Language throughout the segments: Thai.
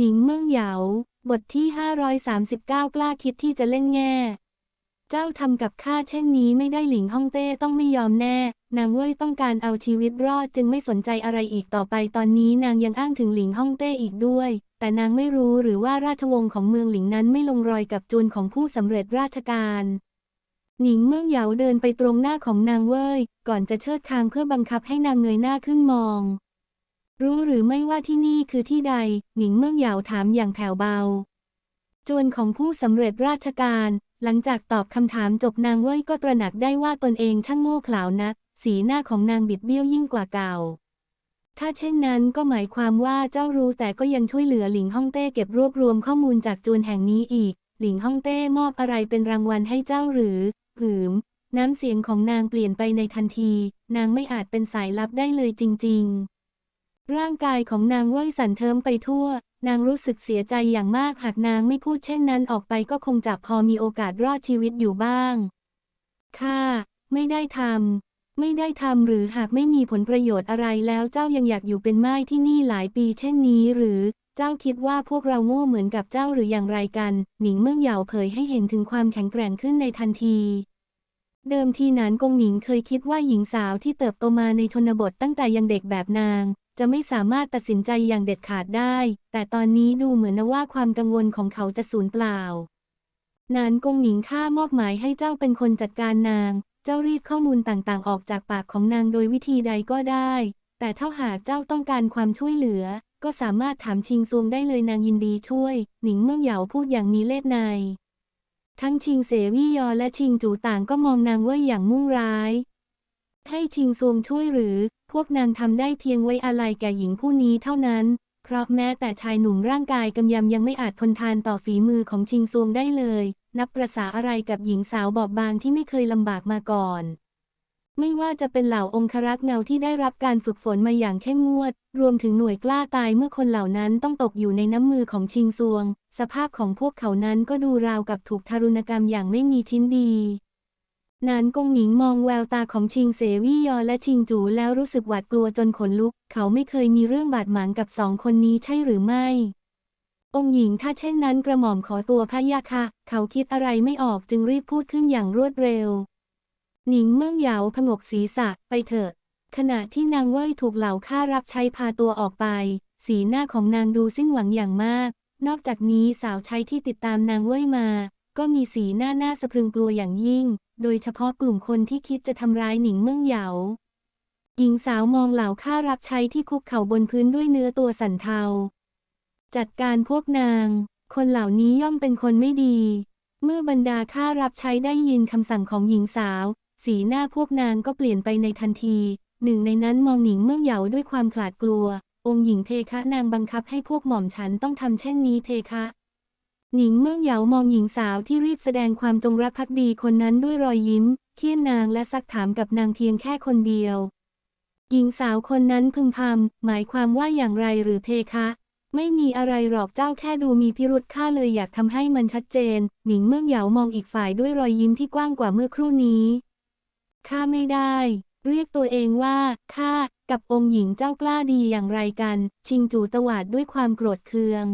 หนิงเมืองเหยา บทที่ 539 กล้าคิดที่จะเล่นแง่ เจ้าทำกับข้าเช่นนี้ไม่ได้หลิงฮ่องเต้ต้องไม่ยอมแน่ นางเว่ยต้องการเอาชีวิตรอดจึงไม่สนใจอะไรอีกต่อไปตอนนี้นางยังอ้างถึงหลิงฮ่องเต้อีกด้วย แต่นางไม่รู้หรือว่าราชวงศ์ของเมืองหลิงนั้นไม่ลงรอยกับจูนของผู้สำเร็จราชการหนิงเมืองเหยาเดินไปตรงหน้าของนางเว่ยก่อนจะเชิดคางเพื่อบังคับให้นางเงยหน้าขึ้นมอง รู้หรือไม่ว่าที่นี่คือที่ใด หนิงเมืองเหยาถามอย่างแผ่วเบา จวนของผู้สำเร็จราชการ หลังจากตอบคำถามจบนางเว่ยก็ตระหนักได้ว่าตนเองช่างโง่เขลานัก สีหน้าของนางบิดเบี้ยวยิ่งกว่าเก่า ถ้าเช่นนั้นก็หมายความว่าเจ้ารู้แต่ก็ยังช่วยเหลือหลิงฮ่องเต้เก็บรวบรวมข้อมูลจากจวนแห่งนี้อีก หลิงฮ่องเต้มอบอะไรเป็นรางวัลให้เจ้าหรือหืม น้ำเสียงของนางเปลี่ยนไปในทันที นางไม่อาจเป็นสายลับได้เลยจริง ๆ ร่างกายของนางเว่ยสั่นเทิมไปทั่ว นางรู้สึกเสียใจอย่างมากหากนางไม่พูดเช่นนั้นออกไปก็คงจะพอมีโอกาสรอดชีวิตอยู่บ้าง ค่ะ ไม่ได้ทำ ไม่ได้ทำหรือหากไม่มีผลประโยชน์อะไรแล้วเจ้ายังอยากอยู่เป็นไม้ที่นี่หลายปีเช่นนี้หรือเจ้าคิดว่าพวกเราโง่เหมือนกับเจ้าหรืออย่างไรกัน หนิงเมื่องเหยาเผยให้เห็นถึงความแข็งแกร่งขึ้นในทันที เดิมทีนั้นกงหนิงเคยคิดว่าหญิงสาวที่เติบโตมาในชนบทตั้งแต่ยังเด็กแบบนาง จะไม่สามารถตัดสินใจอย่างเด็ดขาดได้ แต่ตอนนี้ดูเหมือนว่าความกังวลของเขาจะสูญเปล่า นานกงหนิงข้ามอบหมายให้เจ้าเป็นคนจัดการนาง เจ้ารีดข้อมูลต่างๆ ออกจากปากของนางโดยวิธีใดก็ได้ แต่ถ้าหากเจ้าต้องการความช่วยเหลือ ก็สามารถถามชิงซวงได้เลยนางยินดีช่วย หนิงเมืองเหยาพูดอย่างมีเล่ห์ในทั้งชิงเสวี่ยอและชิงจูต่างก็มองนางเว่ยอย่างมุ่งร้าย ให้ชิงซวงช่วยหรือ พวกนางทำได้เพียงไว้อาลัยแก่หญิงผู้นี้เท่านั้น เพราะแม้แต่ชายหนุ่มร่างกายกำยำยังไม่อาจทนทานต่อฝีมือของชิงซวงได้เลย นับประษาอะไรกับหญิงสาวบอบบางที่ไม่เคยลำบากมาก่อน ไม่ว่าจะเป็นเหล่าองครักษ์เงาที่ได้รับการฝึกฝนมาอย่างเข้มงวด รวมถึงหน่วยกล้าตายเมื่อคนเหล่านั้นต้องตกอยู่ในน้ำมือของชิงซวง สภาพของพวกเขานั้นก็ดูราวกับถูกทารุณกรรมอย่างไม่มีชิ้นดี นานกงหนิงมองแววตาของชิงเสวี่ยอและชิงจูแล้วรู้สึกหวาดกลัวจนขนลุก เขาไม่เคยมีเรื่องบาดหมางกับสองคนนี้ใช่หรือไม่ องหญิงถ้าเช่นนั้นกระหม่อมขอตัวพระยาค่ะ เขาคิดอะไรไม่ออกจึงรีบพูดขึ้นอย่างรวดเร็ว หนิงเมืองเหยาผงกศีรษะไปเถอะ ขณะที่นางเว่ยถูกเหล่าข้ารับใช้พาตัวออกไป สีหน้าของนางดูสิ้นหวังอย่างมาก นอกจากนี้สาวใช้ที่ติดตามนางเว่ยมา ก็มีสีหน้าหน้าสะพรึงกลัวอย่างยิ่ง โดยเฉพาะกลุ่มคนที่คิดจะทำร้ายหนิงเมืองเหยา หญิงสาวมองเหล่าข้ารับใช้ที่คุกเข่าบนพื้นด้วยเนื้อตัวสั่นเทา จัดการพวกนาง คนเหล่านี้ย่อมเป็นคนไม่ดี เมื่อบรรดาข้ารับใช้ได้ยินคำสั่งของหญิงสาว สีหน้าพวกนางก็เปลี่ยนไปในทันที หนึ่งในนั้นมองหนิงเมืองเหยาด้วยความขลาดกลัว องค์หญิงเพคะนางบังคับให้พวกหม่อมฉันต้องทำเช่นนี้เพคะ หนิงเมื่อเหยามองหญิงสาวที่รีบแสดงความจงรักภักดีคนนั้นด้วยรอยยิ้ม เคี่ยนนางและซักถามกับนางเพียงแค่คนเดียว หญิงสาวคนนั้นพึมพำหมายความว่าอย่างไรหรือเพคะ ไม่มีอะไรหรอกเจ้าแค่ดูมีพิรุษข้าเลยอยากทำให้มันชัดเจน หนิงเมื่อเหยามองอีกฝ่ายด้วยรอยยิ้มที่กว้างกว่าเมื่อครู่นี้ข้าไม่ได้ เรียกตัวเองว่าข้ากับองค์หญิงเจ้ากล้าดีอย่างไรกัน ชิงจูตวาดด้วยความโกรธเคือง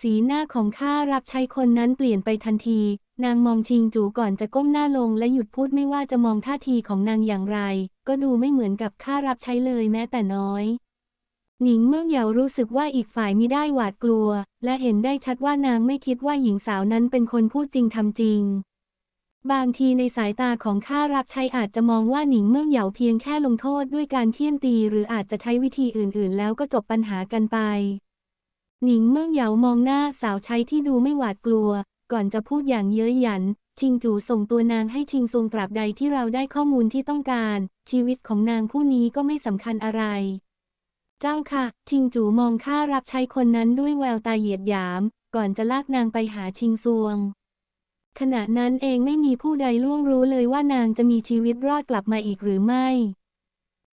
สีหน้าของข้ารับใช้คนนั้นเปลี่ยนไปทันที นางมองชิงจูก่อนจะก้มหน้าลงและหยุดพูดไม่ว่าจะมองท่าทีของนางอย่างไร ก็ดูไม่เหมือนกับข้ารับใช้เลยแม้แต่น้อย หนิงเมื่อเหยารู้สึกว่าอีกฝ่ายมิได้หวาดกลัว และเห็นได้ชัดว่านางไม่คิดว่าหญิงสาวนั้นเป็นคนพูดจริงทำจริง บางทีในสายตาของข้ารับใช้อาจจะมองว่าหนิงเมื่อเหยาเพียงแค่ลงโทษด้วยการเคี่ยนตี หรืออาจจะใช้วิธีอื่นๆ แล้วก็จบปัญหากันไป หนิงเมื่องเหยามองหน้าสาวใช้ที่ดูไม่หวาดกลัว ก่อนจะพูดอย่างเย้ยหยัน ชิงจูส่งตัวนางให้ชิงซงตราบใดที่เราได้ข้อมูลที่ต้องการ ชีวิตของนางผู้นี้ก็ไม่สำคัญอะไร เจ้าค่ะ ชิงจูมองข้ารับใช้คนนั้นด้วยแววตาเหยียดหยาม ก่อนจะลากนางไปหาชิงซวง ขณะนั้นเองไม่มีผู้ใดล่วงรู้เลยว่านางจะมีชีวิตรอดกลับมาอีกหรือไม่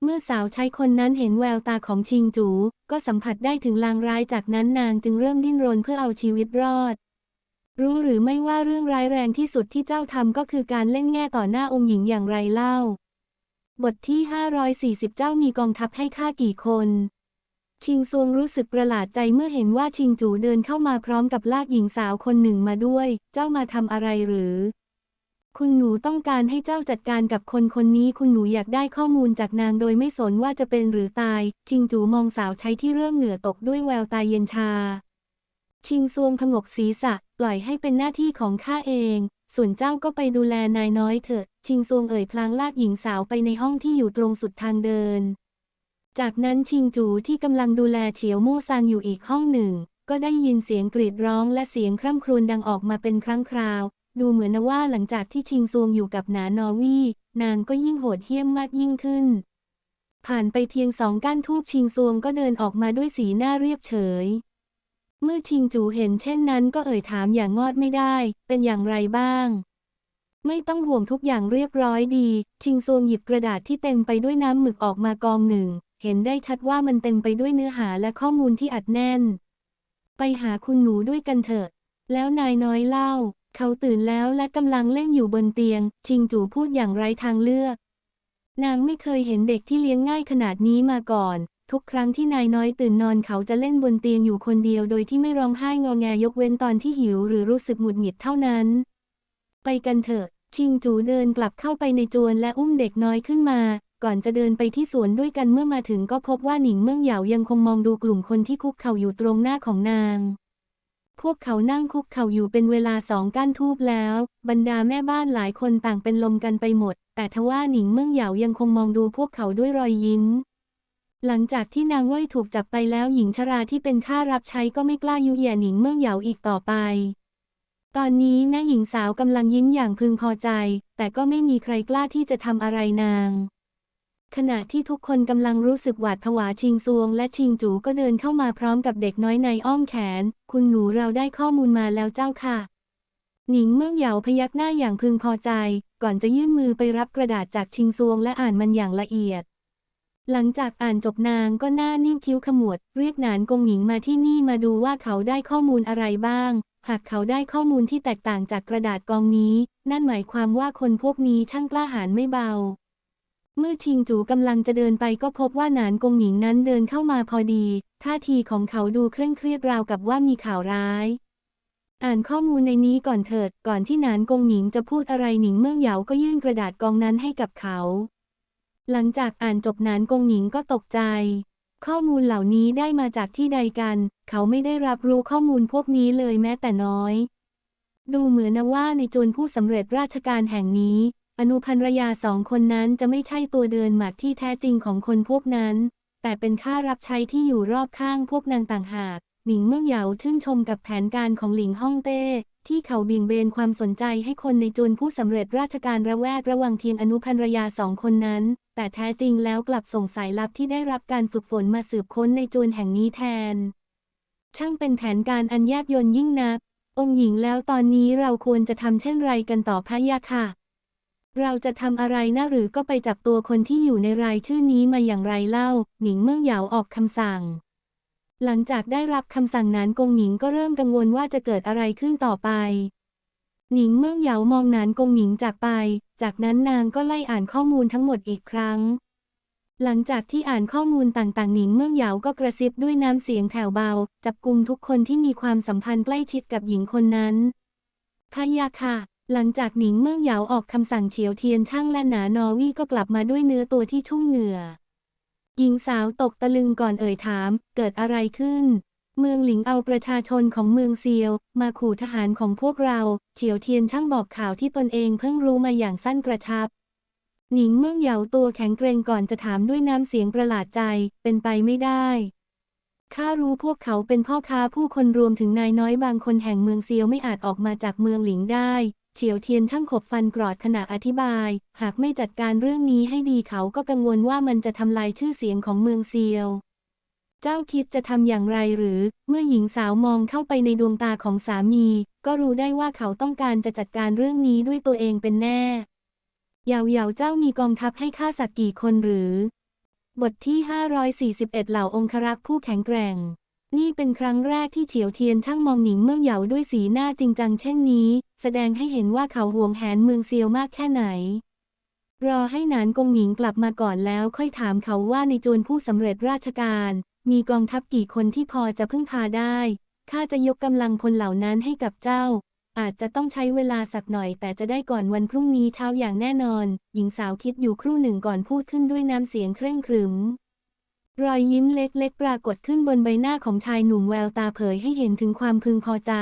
เมื่อสาวใช้คนนั้นเห็นแววตาของชิงจู ก็สัมผัสได้ถึงลางร้ายจากนั้นนางจึงเริ่มดิ้นรนเพื่อเอาชีวิตรอด รู้หรือไม่ว่าเรื่องร้ายแรงที่สุดที่เจ้าทำก็คือการเล่นแง่ต่อหน้าองค์หญิงอย่างไรเล่า บทที่ 540 เจ้ามีกองทัพให้ข้ากี่คน ชิงซวงรู้สึกประหลาดใจเมื่อเห็นว่าชิงจูเดินเข้ามาพร้อมกับลากหญิงสาวคนหนึ่งมาด้วย เจ้ามาทำอะไรหรือ คุณหนูต้องการให้เจ้าจัดการกับคนคนนี้ คุณหนูอยากได้ข้อมูลจากนางโดยไม่สนว่าจะเป็นหรือตาย ชิงจูมองสาวใช้ที่เริ่มเหงื่อตกด้วยแววตาเย็นชา ชิงซวงผงกศีรษะ ปล่อยให้เป็นหน้าที่ของข้าเอง ส่วนเจ้าก็ไปดูแลนายน้อยเถอะชิงซวงเอ่ยพลางลากหญิงสาวไปในห้องที่อยู่ตรงสุดทางเดิน จากนั้นชิงจูที่กำลังดูแลเฉียวมู่ซางอยู่อีกห้องหนึ่ง ก็ได้ยินเสียงกรีดร้องและเสียงคร่ำครวญดังออกมาเป็นครั้งคราว ดูเหมือนว่าหลังจากที่ชิงซวงอยู่กับหนานอวี่นางก็ยิ่งโหดเหี้ยมมากยิ่งขึ้น ผ่านไปเพียงสองก้านทูบชิงซวงก็เดินออกมาด้วยสีหน้าเรียบเฉย เมื่อชิงจูเห็นเช่นนั้นก็เอ่ยถามอย่างงอดไม่ได้ เป็นอย่างไรบ้าง ไม่ต้องห่วงทุกอย่างเรียบร้อยดี ชิงซวงหยิบกระดาษที่เต็มไปด้วยน้ำหมึกออกมากองหนึ่ง เห็นได้ชัดว่ามันเต็มไปด้วยเนื้อหาและข้อมูลที่อัดแน่น ไปหาคุณหนูด้วยกันเถอะ แล้วนายน้อยเล่า เขาตื่นแล้วและกำลังเล่นอยู่บนเตียง ชิงจูพูดอย่างไร้ทางเลือก นางไม่เคยเห็นเด็กที่เลี้ยงง่ายขนาดนี้มาก่อน ทุกครั้งที่นายน้อยตื่นนอนเขาจะเล่นบนเตียงอยู่คนเดียวโดยที่ไม่ร้องไห้งอแงยกเว้นตอนที่หิวหรือรู้สึกหงุดหงิดเท่านั้น ไปกันเถอะ ชิงจูเดินกลับเข้าไปในจวนและอุ้มเด็กน้อยขึ้นมา ก่อนจะเดินไปที่สวนด้วยกันเมื่อมาถึงก็พบว่าหนิงเมืองเหยายังคงมองดูกลุ่มคนที่คุกเข่าอยู่ตรงหน้าของนาง พวกเขานั่งคุกเข่าอยู่เป็นเวลาสองก้านทูบแล้ว บรรดาแม่บ้านหลายคนต่างเป็นลมกันไปหมด แต่ทว่าหนิงเมืองเหยายังคงมองดูพวกเขาด้วยรอยยิ้ม หลังจากที่นางเว่ยถูกจับไปแล้วหญิงชราที่เป็นข้ารับใช้ก็ไม่กล้ายุแย่หนิงเมืองเหยาอีกต่อไป ตอนนี้แม่หญิงสาวกำลังยิ้มอย่างพึงพอใจ แต่ก็ไม่มีใครกล้าที่จะทำอะไรนาง ขณะที่ทุกคนกำลังรู้สึกหวาดผวาชิงซวง และชิงจูก็เดินเข้ามาพร้อมกับเด็กน้อยในอ้อมแขน คุณหนูเราได้ข้อมูลมาแล้วเจ้าค่ะ หนิงเมือเหยาพยักหน้าอย่างพึงพอใจ ก่อนจะยื่นมือไปรับกระดาษจากชิงซวง และอ่านมันอย่างละเอียด หลังจากอ่านจบนางก็หน้านิ่งคิ้วขมวด เรียกหนานกงหญิงมาที่นี่มาดูว่าเขาได้ข้อมูลอะไรบ้าง หากเขาได้ข้อมูลที่แตกต่างจากกระดาษกองนี้ นั่นหมายความว่าคนพวกนี้ช่างกล้าหาญไม่เบา เมื่อชิงจูกำลังจะเดินไปก็พบว่าหนานกงหญิงนั้นเดินเข้ามาพอดี ท่าทีของเขาดูเคร่งเครียดราวกับว่ามีข่าวร้าย อ่านข้อมูลในนี้ก่อนเถิด ก่อนที่หนานกงหญิงจะพูดอะไรหนิงเมืองเหยาก็ยื่นกระดาษกองนั้นให้กับเขา หลังจากอ่านจบหนานกงหญิงก็ตกใจ ข้อมูลเหล่านี้ได้มาจากที่ใดกัน เขาไม่ได้รับรู้ข้อมูลพวกนี้เลยแม้แต่น้อย ดูเหมือนนะว่าในจวนผู้สำเร็จราชการแห่งนี้ อนุพันรยาสองคนนั้นจะไม่ใช่ตัวเดินหมากที่แท้จริงของคนพวกนั้น แต่เป็นข้ารับใช้ที่อยู่รอบข้างพวกนางต่างหากหมิงเมื่องเหยาชื่นชมกับแผนการของหลิงฮ่องเต้ ที่เขาบี่งเบนความสนใจให้คนในจวนผู้สำเร็จราชการระแวดระวังเทียงอนุพันรยาสองคนนั้น แต่แท้จริงแล้วกลับส่งสายลับที่ได้รับการฝึกฝนมาสืบค้นในจวนแห่งนี้แทน ช่างเป็นแผนการอันแยบยลยิ่งนัก องค์หญิงแล้วตอนนี้เราควรจะทำเช่นไรกันต่อพะยะค่ะ เราจะทำอะไรนะหรือก็ไปจับตัวคนที่อยู่ในรายชื่อนี้มาอย่างไรเล่า หนิงเมืองเหยาออกคำสั่ง หลังจากได้รับคำสั่งนั้นกงหญิงก็เริ่มกังวลว่าจะเกิดอะไรขึ้นต่อไป หนิงเมืองเหยามองนานกงหญิงจากไป จากนั้นนางก็ไล่อ่านข้อมูลทั้งหมดอีกครั้ง หลังจากที่อ่านข้อมูลต่างๆ หนิงเมืองเหยาก็กระซิบด้วยน้ำเสียงแผ่วเบา จับกลุ่มทุกคนที่มีความสัมพันธ์ใกล้ชิดกับหญิงคนนั้นพะยะค่ะ หลังจากหนิงเมืองเหยาออกคำสั่งเฉียวเทียนช่างและหนานอวี่ก็กลับมาด้วยเนื้อตัวที่ชุ่มเหงื่อ หญิงสาวตกตะลึงก่อนเอ่ยถาม เกิดอะไรขึ้น เมืองหลิงเอาประชาชนของเมืองเซียว มาขู่ทหารของพวกเรา เฉียวเทียนช่างบอกข่าวที่ตนเองเพิ่งรู้มาอย่างสั้นกระชับ หนิงเมืองเหยาตัวแข็งเกรงก่อนจะถามด้วยน้ำเสียงประหลาดใจ เป็นไปไม่ได้ข้ารู้พวกเขาเป็นพ่อค้าผู้คนรวมถึงนายน้อยบางคนแห่งเมืองเซียวไม่อาจออกมาจากเมืองหลิงได้ เฉียวเทียนช่างขบฟันกรอดขณะอธิบาย หากไม่จัดการเรื่องนี้ให้ดีเขาก็กังวลว่ามันจะทำลายชื่อเสียงของเมืองเซียว เจ้าคิดจะทำอย่างไรหรือ เมื่อหญิงสาวมองเข้าไปในดวงตาของสามี ก็รู้ได้ว่าเขาต้องการจะจัดการเรื่องนี้ด้วยตัวเองเป็นแน่เหยาเหยาเจ้ามีกองทัพให้ฆ่าสักกี่คนหรือ บทที่ 541 เหล่าองครักษ์ผู้แข็งแกร่ง นี่เป็นครั้งแรกที่เฉียวเทียนช่างมองหนิงเมื่อเหยาด้วยสีหน้าจริงจังเช่นนี้ แสดงให้เห็นว่าเขาห่วงแหนเมืองเซียวมากแค่ไหน รอให้หนานกงหญิงกลับมาก่อนแล้วค่อยถามเขาว่าในจวนผู้สำเร็จราชการ มีกองทัพกี่คนที่พอจะพึ่งพาได้ข้าจะยกกำลังพลเหล่านั้นให้กับเจ้า อาจจะต้องใช้เวลาสักหน่อย แต่จะได้ก่อนวันพรุ่งนี้เช้าอย่างแน่นอน หญิงสาวคิดอยู่ครู่หนึ่งก่อนพูดขึ้นด้วยน้ำเสียงเคร่งครึม รอยยิ้มเล็กๆ ปรากฏขึ้นบนใบหน้าของชายหนุ่มแววตาเผยให้เห็นถึงความพึงพอใจ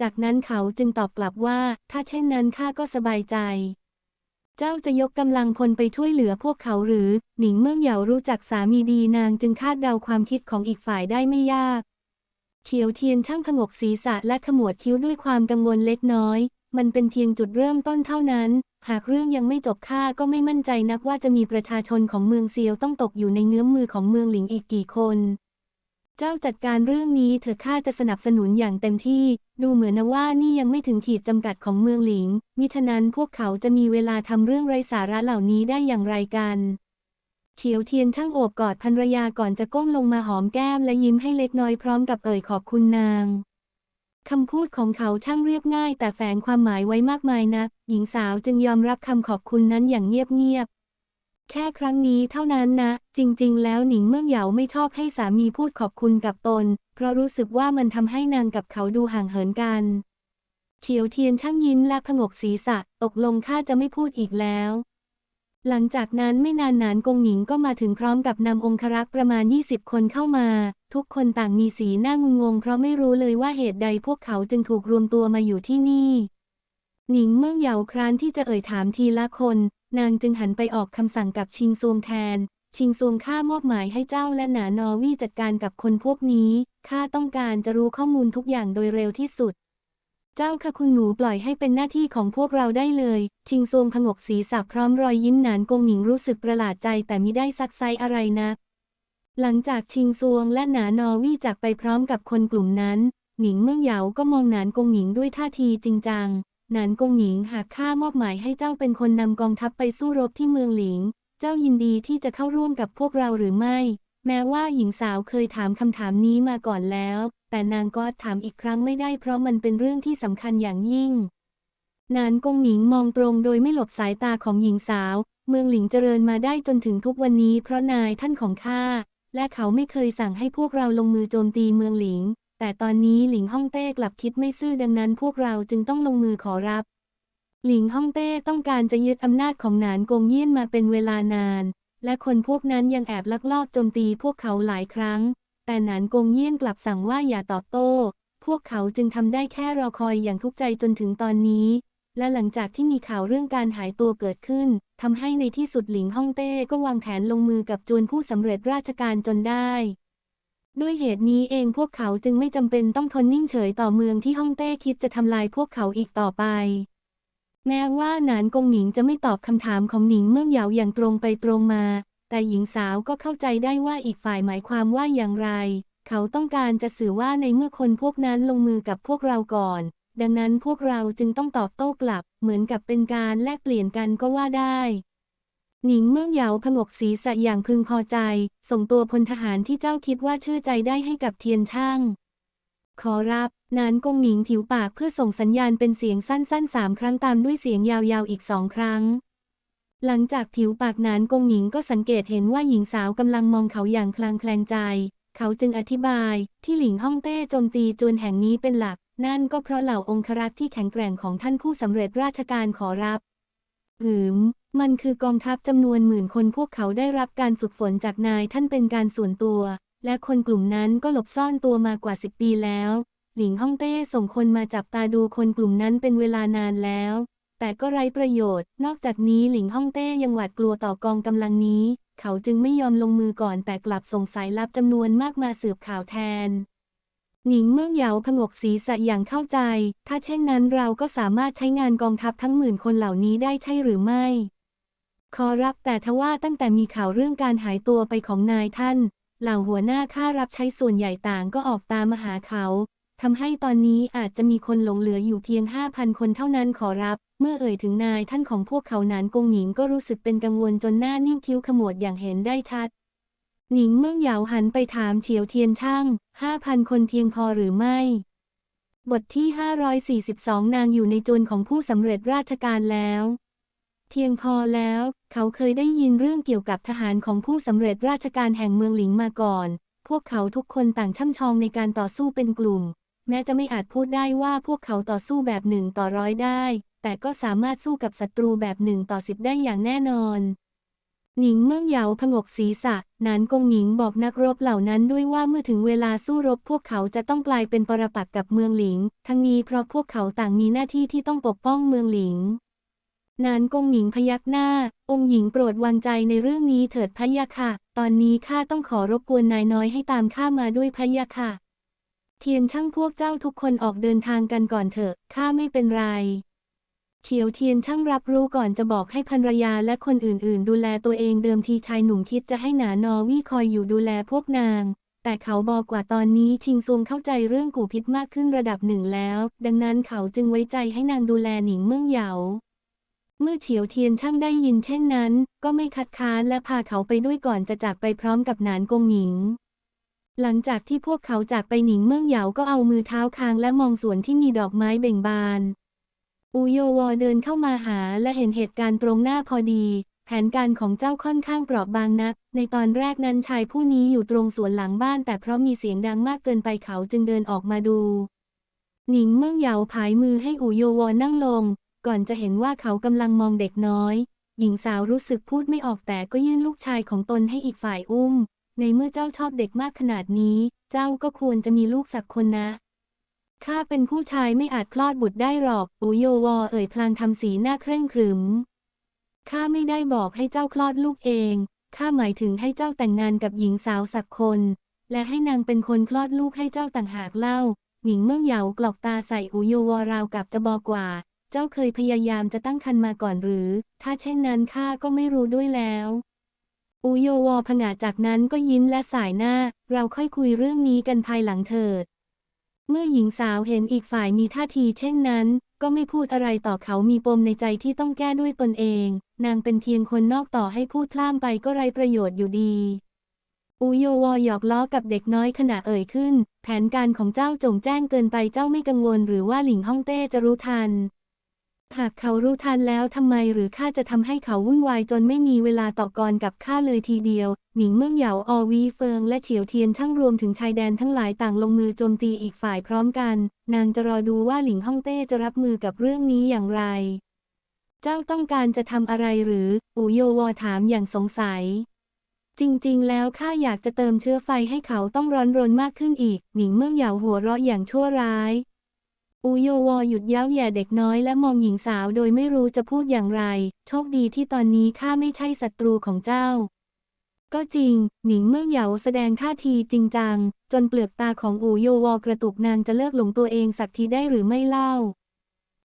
จากนั้นเขาจึงตอบกลับว่า ถ้าเช่นนั้นข้าก็สบายใจ เจ้าจะยกกำลังพลไปช่วยเหลือพวกเขาหรือ หนิงเมื่อเหยารู้จักสามีดีนางจึงคาดเดาความคิดของอีกฝ่ายได้ไม่ยาก เฉียวเทียนช่างผงกศีรษะและขมวดคิ้วด้วยความกังวลเล็กน้อย มันเป็นเพียงจุดเริ่มต้นเท่านั้น หากเรื่องยังไม่จบข้าก็ไม่มั่นใจนักว่าจะมีประชาชนของเมืองเซียวต้องตกอยู่ในเงื้อมมือของเมืองหลิงอีกกี่คน เจ้าจัดการเรื่องนี้เถอะข้าจะสนับสนุนอย่างเต็มที่ ดูเหมือนนะว่านี่ยังไม่ถึงขีดจำกัดของเมืองหลิง มิฉะนั้นพวกเขาจะมีเวลาทำเรื่องไร้สาระเหล่านี้ได้อย่างไรกันเฉียวเทียนช่างโอบกอดภรรยาก่อนจะก้มลงมาหอมแก้มและยิ้มให้เล็กน้อยพร้อมกับเอ่ยขอบคุณนาง คำพูดของเขาช่างเรียบง่าย แต่แฝงความหมายไว้มากมายนัก หญิงสาวจึงยอมรับคำขอบคุณนั้นอย่างเงียบๆ แค่ครั้งนี้เท่านั้นนะ จริง ๆ แล้วหนิงเมื่องเหยาไม่ชอบให้สามีพูดขอบคุณกับตน เพราะรู้สึกว่ามันทำให้นางกับเขาดูห่างเหินกัน เฉียวเทียนช่างยิ้มและผงกศีรษะ ตกลงข้าจะไม่พูดอีกแล้ว หลังจากนั้นไม่นานนานกงหญิงก็มาถึงพร้อมกับนำองครักษ์ประมาณ 20 คนเข้ามา ทุกคนต่างมีสีหน้างุนงง เพราะไม่รู้เลยว่าเหตุใดพวกเขาจึงถูกรวมตัวมาอยู่ที่นี่ หนิงเมื่อเหยาครานที่จะเอ่ยถามทีละคน นางจึงหันไปออกคำสั่งกับชิงซวงแทน ชิงซวงข้ามอบหมายให้เจ้าและหนานอวี่จัดการกับคนพวกนี้ข้าต้องการจะรู้ข้อมูลทุกอย่างโดยเร็วที่สุด เจ้าค่ะคุณหนูปล่อยให้เป็นหน้าที่ของพวกเราได้เลย ชิงซวงผงกศีรษะพร้อมรอยยิ้มหนานกงหญิงรู้สึกประหลาดใจแต่มิได้ซักไซอะไรนัก หลังจากชิงซวงและหนานอวี่จากไปพร้อมกับคนกลุ่มนั้น หนิงเมืองเหยาก็มองหนานกงหญิงด้วยท่าทีจริงจัง หนานกงหญิงหากข้ามอบหมายให้เจ้าเป็นคนนำกองทัพไปสู้รบที่เมืองหลิง เจ้ายินดีที่จะเข้าร่วมกับพวกเราหรือไม่ แม้ว่าหญิงสาวเคยถามคำถามนี้มาก่อนแล้ว แต่นางก็ถามอีกครั้งไม่ได้เพราะมันเป็นเรื่องที่สำคัญอย่างยิ่ง นานกงหญิงมองตรงโดยไม่หลบสายตาของหญิงสาว เมืองหลิงเจริญมาได้จนถึงทุกวันนี้เพราะนายท่านของข้าและเขาไม่เคยสั่งให้พวกเราลงมือโจมตีเมืองหลิง แต่ตอนนี้หลิงฮ่องเต้กลับคิดไม่ซื่อดังนั้นพวกเราจึงต้องลงมือขอรับ หลิงฮ่องเต้ต้องการจะยึดอำนาจของนานกงเยี่ยนมาเป็นเวลานาน และคนพวกนั้นยังแอบลักลอบโจมตีพวกเขาหลายครั้ง แต่หนานกงเยี่ยนกลับสั่งว่าอย่าตอบโต้ พวกเขาจึงทำได้แค่รอคอยอย่างทุกข์ใจจนถึงตอนนี้ และหลังจากที่มีข่าวเรื่องการหายตัวเกิดขึ้นทำให้ในที่สุดหลิงฮ่องเต้ก็วางแผนลงมือกับจวนผู้สำเร็จราชการจนได้ ด้วยเหตุนี้เองพวกเขาจึงไม่จำเป็นต้องทนนิ่งเฉยต่อเมืองที่ฮ่องเต้คิดจะทำลายพวกเขาอีกต่อไปแม้ว่าหนานกงหนิงจะไม่ตอบคำถามของหนิงเมื่องเหยาอย่างตรงไปตรงมา แต่หญิงสาวก็เข้าใจได้ว่าอีกฝ่ายหมายความว่าอย่างไร เขาต้องการจะสื่อว่าในเมื่อคนพวกนั้นลงมือกับพวกเราก่อน ดังนั้นพวกเราจึงต้องตอบโต้กลับ เหมือนกับเป็นการแลกเปลี่ยนกันก็ว่าได้ หนิงเมื่องเหยาผงกศีรษะอย่างพึงพอใจ ส่งตัวพลทหารที่เจ้าคิดว่าเชื่อใจได้ให้กับเทียนช่าง ขอรับนานกงหนิงถิวปากเพื่อส่งสัญญาณเป็นเสียงสั้นๆสามครั้งตามด้วยเสียงยาวๆอีกสองครั้ง หลังจากผิวปากนานกงหญิงก็สังเกตเห็นว่าหญิงสาวกำลังมองเขาอย่างคลางแคลงใจ เขาจึงอธิบายที่หลิงฮ่องเต้โจมตีจวนแห่งนี้เป็นหลัก นั่นก็เพราะเหล่าองครักษ์ที่แข็งแกร่งของท่านผู้สำเร็จราชการขอรับหืม มันคือกองทัพจำนวนหมื่นคนพวกเขาได้รับการฝึกฝนจากนายท่านเป็นการส่วนตัว และคนกลุ่มนั้นก็หลบซ่อนตัวมากว่าสิบปีแล้ว หลิงฮ่องเต้ส่งคนมาจับตาดูคนกลุ่มนั้นเป็นเวลานานแล้ว แต่ก็ไร้ประโยชน์ นอกจากนี้หลิงฮ่องเต้ยังหวาดกลัวต่อกองกำลังนี้ เขาจึงไม่ยอมลงมือก่อนแต่กลับส่งสายลับจำนวนมากมาสืบข่าวแทน หนิงเมื่อเหยาผงกศีรษะอย่างเข้าใจ ถ้าเช่นนั้นเราก็สามารถใช้งานกองทัพทั้งหมื่นคนเหล่านี้ได้ใช่หรือไม่ขอรับแต่ทว่าตั้งแต่มีข่าวเรื่องการหายตัวไปของนายท่าน เหล่าหัวหน้าข้ารับใช้ส่วนใหญ่ต่างก็ออกตามมาหาเขา ทำให้ตอนนี้อาจจะมีคนหลงเหลืออยู่เพียงห้าพันคนเท่านั้นขอรับ เมื่อเอ่ยถึงนายท่านของพวกเขานานกงหญิงก็รู้สึกเป็นกังวลจนหน้านิ่งคิ้วขมวดอย่างเห็นได้ชัด หนิงเมื่องเหยาหันไปถามเฉียวเทียนช่างห้าพันคนเพียงพอหรือไม่ บทที่ 542 นางอยู่ในจนของผู้สำเร็จราชการแล้วเพียงพอแล้ว เขาเคยได้ยินเรื่องเกี่ยวกับทหารของผู้สำเร็จราชการแห่งเมืองหลิงมาก่อน พวกเขาทุกคนต่างช่ำชองในการต่อสู้เป็นกลุ่ม แม้จะไม่อาจพูดได้ว่าพวกเขาต่อสู้แบบหนึ่งต่อร้อยได้ แต่ก็สามารถสู้กับศัตรูแบบหนึ่งต่อสิบได้อย่างแน่นอน หนิงเมื่องเหยาผงกศีรษะนานกงหนิงบอกนักรบเหล่านั้นด้วยว่าเมื่อถึงเวลาสู้รบพวกเขาจะต้องกลายเป็นปรปักษ์กับเมืองหลิง ทั้งนี้เพราะพวกเขาต่างมีหน้าที่ที่ต้องปกป้องเมืองหลิงนานกงหนิงพยักหน้า องค์หญิงโปรดวางใจในเรื่องนี้เถิดพะยะค่ะ ตอนนี้ข้าต้องขอรบกวนนายน้อยให้ตามข้ามาด้วยพะยะค่ะ เทียนช่างพวกเจ้าทุกคนออกเดินทางกันก่อนเถอะ ข้าไม่เป็นไร เฉียวเทียนช่างรับรู้ก่อนจะบอกให้ภรรยาและคนอื่นๆ ดูแลตัวเองเดิมทีชายหนุ่มคิดจะให้หนานอวี่คอยอยู่ดูแลพวกนาง แต่เขาบอกกว่าตอนนี้ชิงซวงเข้าใจเรื่องกูพิษมากขึ้นระดับหนึ่งแล้ว ดังนั้นเขาจึงไว้ใจให้นางดูแลหนิงเมืองเหยาเมื่อเฉียวเทียนช่างได้ยินเช่นนั้น ก็ไม่คัดค้านและพาเขาไปด้วยก่อนจะจากไปพร้อมกับหนานกงหญิง หลังจากที่พวกเขาจากไปหนิงเมืองเหยาก็เอามือเท้าคางและมองสวนที่มีดอกไม้เบ่งบาน อูโยวอเดินเข้ามาหาและเห็นเหตุการณ์ตรงหน้าพอดี แผนการของเจ้าค่อนข้างเปราะบางนัก ในตอนแรกนั้นชายผู้นี้อยู่ตรงสวนหลังบ้าน แต่เพราะมีเสียงดังมากเกินไปเขาจึงเดินออกมาดู หนิงเมืองเหยาผายมือให้อูโยวอนั่งลง ก่อนจะเห็นว่าเขากำลังมองเด็กน้อย หญิงสาวรู้สึกพูดไม่ออกแต่ก็ยื่นลูกชายของตนให้อีกฝ่ายอุ้ม ในเมื่อเจ้าชอบเด็กมากขนาดนี้ เจ้าก็ควรจะมีลูกสักคนนะ ข้าเป็นผู้ชายไม่อาจคลอดบุตรได้หรอกอูโยวอเอ่ยพลางทำสีหน้าเคร่งครึม ข้าไม่ได้บอกให้เจ้าคลอดลูกเอง ข้าหมายถึงให้เจ้าแต่งงานกับหญิงสาวสักคน และให้นางเป็นคนคลอดลูกให้เจ้าต่างหากเล่า หญิงเมื่องเหยากรอกตาใส่อูโยวอราวกับจะบอกว่า เจ้าเคยพยายามจะตั้งครรภ์มาก่อนหรือ ถ้าเช่นนั้นข้าก็ไม่รู้ด้วยแล้ว อูโยวอผงาจากนั้นก็ยิ้มและสายหน้า เราค่อยคุยเรื่องนี้กันภายหลังเถิด เมื่อหญิงสาวเห็นอีกฝ่ายมีท่าทีเช่นนั้น ก็ไม่พูดอะไรต่อเขามีปมในใจที่ต้องแก้ด้วยตนเอง นางเป็นเพียงคนนอกต่อให้พูดพล่ามไปก็ไรประโยชน์อยู่ดี อูโยวอหยอกล้อกับเด็กน้อยขณะเอ่ยขึ้น แผนการของเจ้าจงแจ้งเกินไปเจ้าไม่กังวลหรือว่าหลิงฮ่องเต้จะรู้ทัน หากเขารู้ทันแล้วทำไมหรือข้าจะทำให้เขาวุ่นวายจนไม่มีเวลาต่อกรกับข้าเลยทีเดียว หนิงเมืองเหยาออวีเฟิงและเฉียวเทียนช่างรวมถึงชายแดนทั้งหลายต่างลงมือโจมตีอีกฝ่ายพร้อมกัน นางจะรอดูว่าหลิงฮ่องเต้จะรับมือกับเรื่องนี้อย่างไร เจ้าต้องการจะทำอะไรหรือ อูโยวอถามอย่างสงสัย จริงๆ แล้วข้าอยากจะเติมเชื้อไฟให้เขาต้องร้อนรนมากขึ้นอีก หนิงเมืองเหยาหัวเราะอย่างชั่วร้าย อูโยวอหยุดเย้าแย่เด็กน้อยและมองหญิงสาวโดยไม่รู้จะพูดอย่างไร โชคดีที่ตอนนี้ข้าไม่ใช่ศัตรูของเจ้า ก็จริง หนิงเมื่อเหยาแสดงท่าทีจริงจัง จนเปลือกตาของอูโยวอกระตุกนางจะเลิกหลงตัวเองสักทีได้หรือไม่เล่า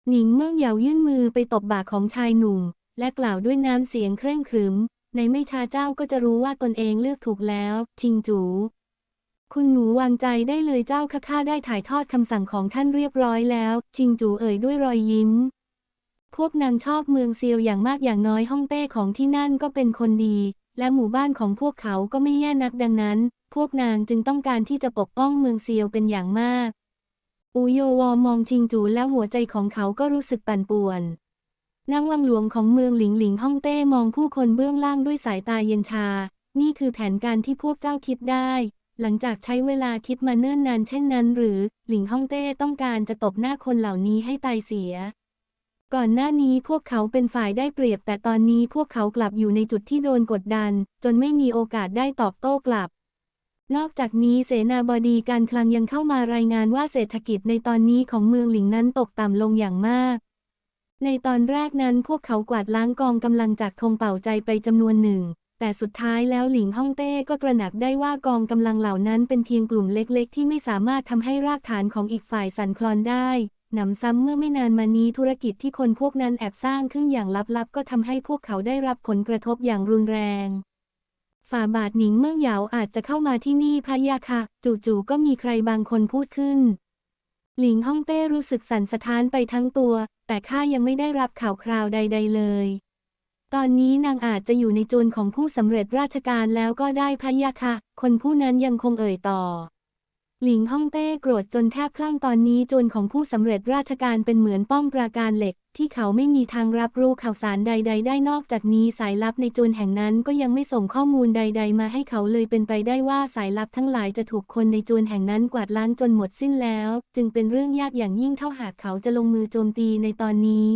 หนิงเมื่อเหยายื่นมือไปตบบ่าของชายหนุ่ม และกล่าวด้วยน้ำเสียงเคร่งครึม ในไม่ช้าเจ้าก็จะรู้ว่าตนเองเลือกถูกแล้ว ชิงจู คุณหนูวางใจได้เลยเจ้าข้าข้าได้ถ่ายทอดคำสั่งของท่านเรียบร้อยแล้ว ชิงจูเอ่ยด้วยรอยยิ้ม พวกนางชอบเมืองเซียวอย่างมากอย่างน้อยฮ่องเต้ของที่นั่นก็เป็นคนดี และหมู่บ้านของพวกเขาก็ไม่แย่นักดังนั้น พวกนางจึงต้องการที่จะปกป้องเมืองเซียวเป็นอย่างมากอูโยวอมองชิงจูแล้วหัวใจของเขาก็รู้สึกปั่นป่วนนางวังหลวงของเมืองหลิงหลิงฮ่องเต้มองผู้คนเบื้องล่างด้วยสายตาเย็นชา นี่คือแผนการที่พวกเจ้าคิดได้ หลังจากใช้เวลาคิดมาเนิ่นนานเช่นนั้น หรือหลิงฮ่องเต้ต้องการจะตบหน้าคนเหล่านี้ให้ตายเสีย ก่อนหน้านี้พวกเขาเป็นฝ่ายได้เปรียบ แต่ตอนนี้พวกเขากลับอยู่ในจุดที่โดนกดดัน จนไม่มีโอกาสได้ตอบโต้กลับ นอกจากนี้เสนาบดีการคลังยังเข้ามารายงานว่าเศรษฐกิจในตอนนี้ของเมืองหลิงนั้นตกต่ำลงอย่างมาก ในตอนแรกนั้นพวกเขากวาดล้างกองกำลังจากธงเป่าใจไปจำนวนหนึ่ง แต่สุดท้ายแล้วหลิงฮ่องเต้ก็ตระหนักได้ว่ากองกำลังเหล่านั้นเป็นเพียงกลุ่มเล็กๆ ที่ไม่สามารถทำให้รากฐานของอีกฝ่ายสั่นคลอนได้หนำซ้ำเมื่อไม่นานมานี้ธุรกิจที่คนพวกนั้นแอบสร้างขึ้นอย่างลับๆ ก็ทำให้พวกเขาได้รับผลกระทบอย่างรุนแรง ฝ่าบาทหนิงเมืองเหยาอาจจะเข้ามาที่นี่พะยะค่ะ จู่ๆก็มีใครบางคนพูดขึ้น หลิงฮ่องเต้รู้สึกสั่นสะท้านไปทั้งตัว แต่ข้ายังไม่ได้รับข่าวคราวใด ๆ เลย ตอนนี้นางอาจจะอยู่ในโจรของผู้สำเร็จราชการแล้วก็ได้พะยะค่ะ คนผู้นั้นยังคงเอ่ยต่อ หลิงฮ่องเต้โกรธจนแทบคลั่งตอนนี้จนของผู้สำเร็จราชการเป็นเหมือนป้อมปราการเหล็ก ที่เขาไม่มีทางรับรู้ข่าวสารใด ๆ ได้นอกจากนี้สายลับในจนแห่งนั้นก็ยังไม่ส่งข้อมูลใด ๆ มาให้เขาเลยเป็นไปได้ว่าสายลับทั้งหลายจะถูกคนในจนแห่งนั้นกวาดล้างจนหมดสิ้นแล้ว จึงเป็นเรื่องยากอย่างยิ่งเท่าหากเขาจะลงมือโจมตีในตอนนี้